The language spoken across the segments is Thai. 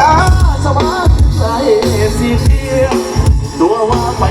อาสบาใจสิเทียตัวว่าไป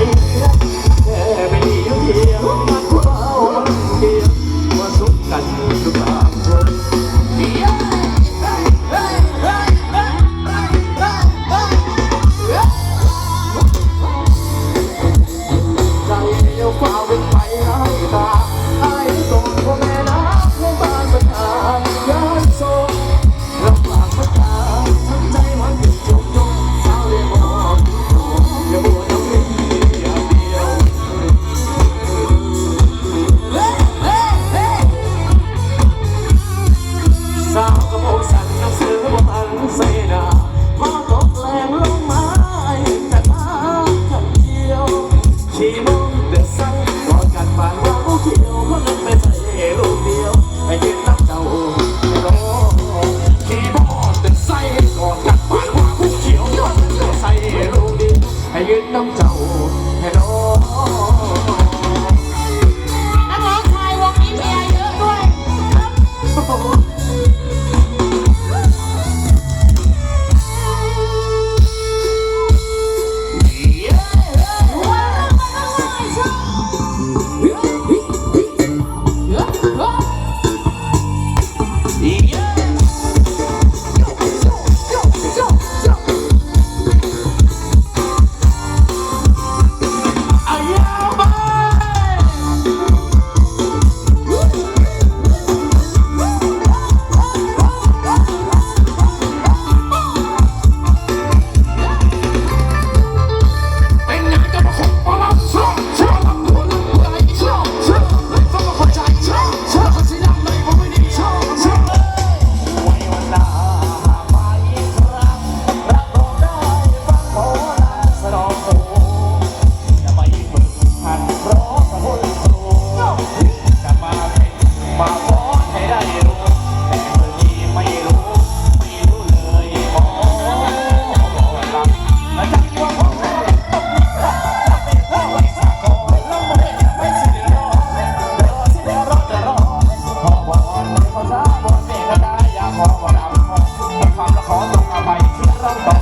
ยืนน้ำเจ้า 쌍방